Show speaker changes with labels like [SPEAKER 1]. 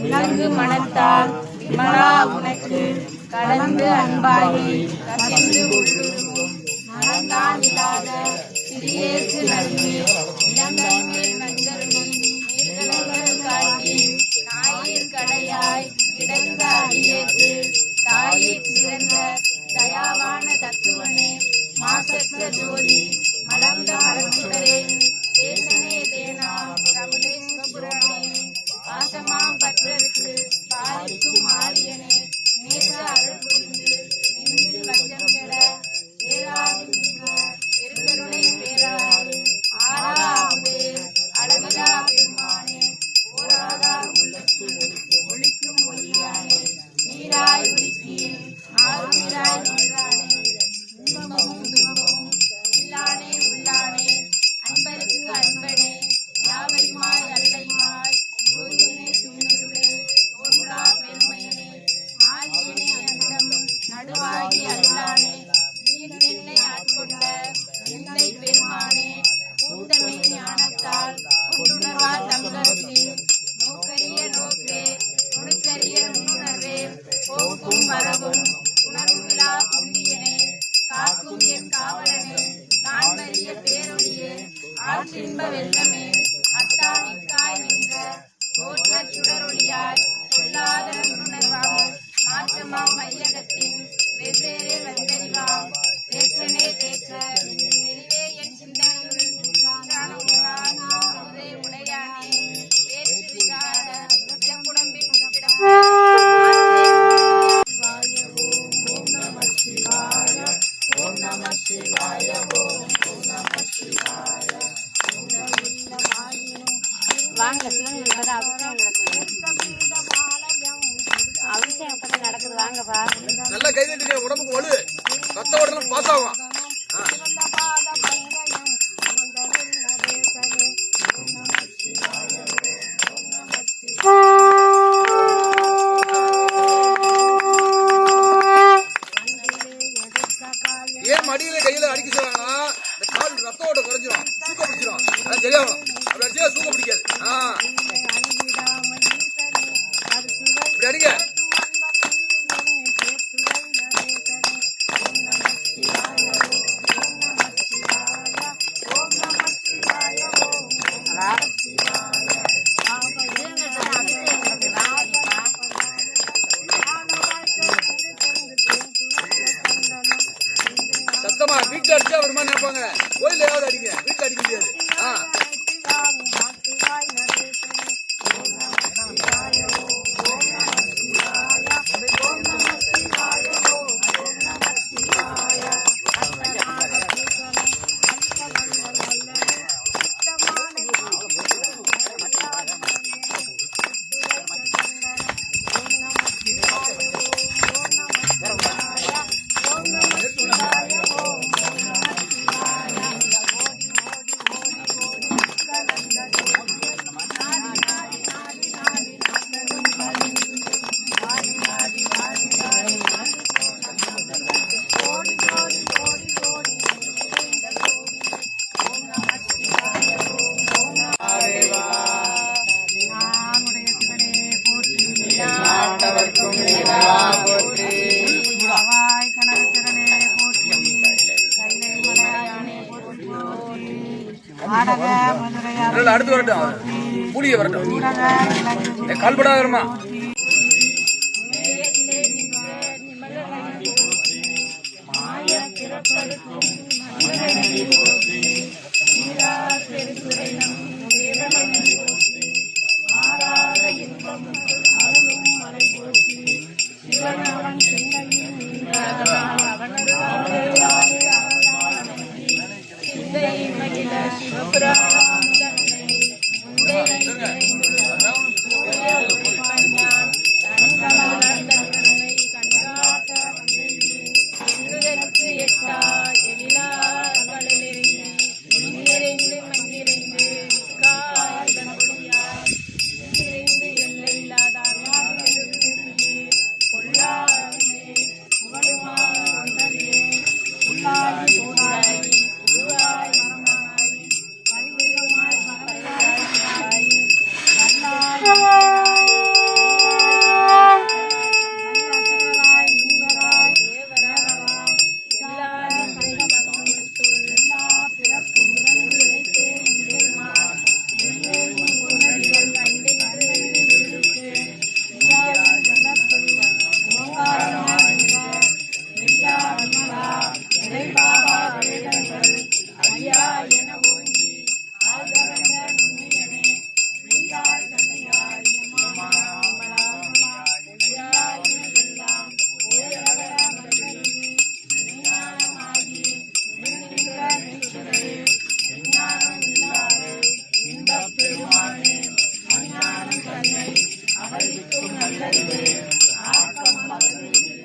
[SPEAKER 1] இலங்கு மனத்தால் விமலா உனக்கு கலந்து அன்பாகி கசிந்து உள்ளுருவும் மனந்தான் இல்லாத சிறியேற்று நல்கி இளங்கை மேல் வந்தருளி நீர்கலங்கள் காட்டி நாயிற் கடையாய் கிடந்த அடியேற்று தாயிற் பிறந்த தயாவான தத்துவனே மாசற்ற ஜோதி மலர்ந்த மலர்ச்சுடரே ஆற்றின்ப வெள்ளமே அத்தாமிக்காய் நின்ற போற்ற சுடரொளியாய் சொல்லாத உணர்வாம் மாற்றமாம் மையகத்தின் வெவ்வேறே வந்தறிவாம்.
[SPEAKER 2] நல்லா கை தட்டி உடம்புக்கு வலு. ரத்த ஓட்டலாம் பாஸ் ஆகும். ஏன் மடியில கையில அடிக்க சொல்றாங்கன்னா இந்த கால் ரத்த ஓட்டம் குறைஞ்சிரும். சூக்க பிடிச்சிரும். அதான் சரியாகும் அப்படி அடிச்சா சூக்க பிடிக்காது. ஆ. இப்படி அடிங்க. அடிச்சா அடுத்து வரட்டும். மூலிகை வரட்டும். கால்படாத
[SPEAKER 1] அறிவிக்கும் நல்லறிவு ஆக்கம் மலர்ந்து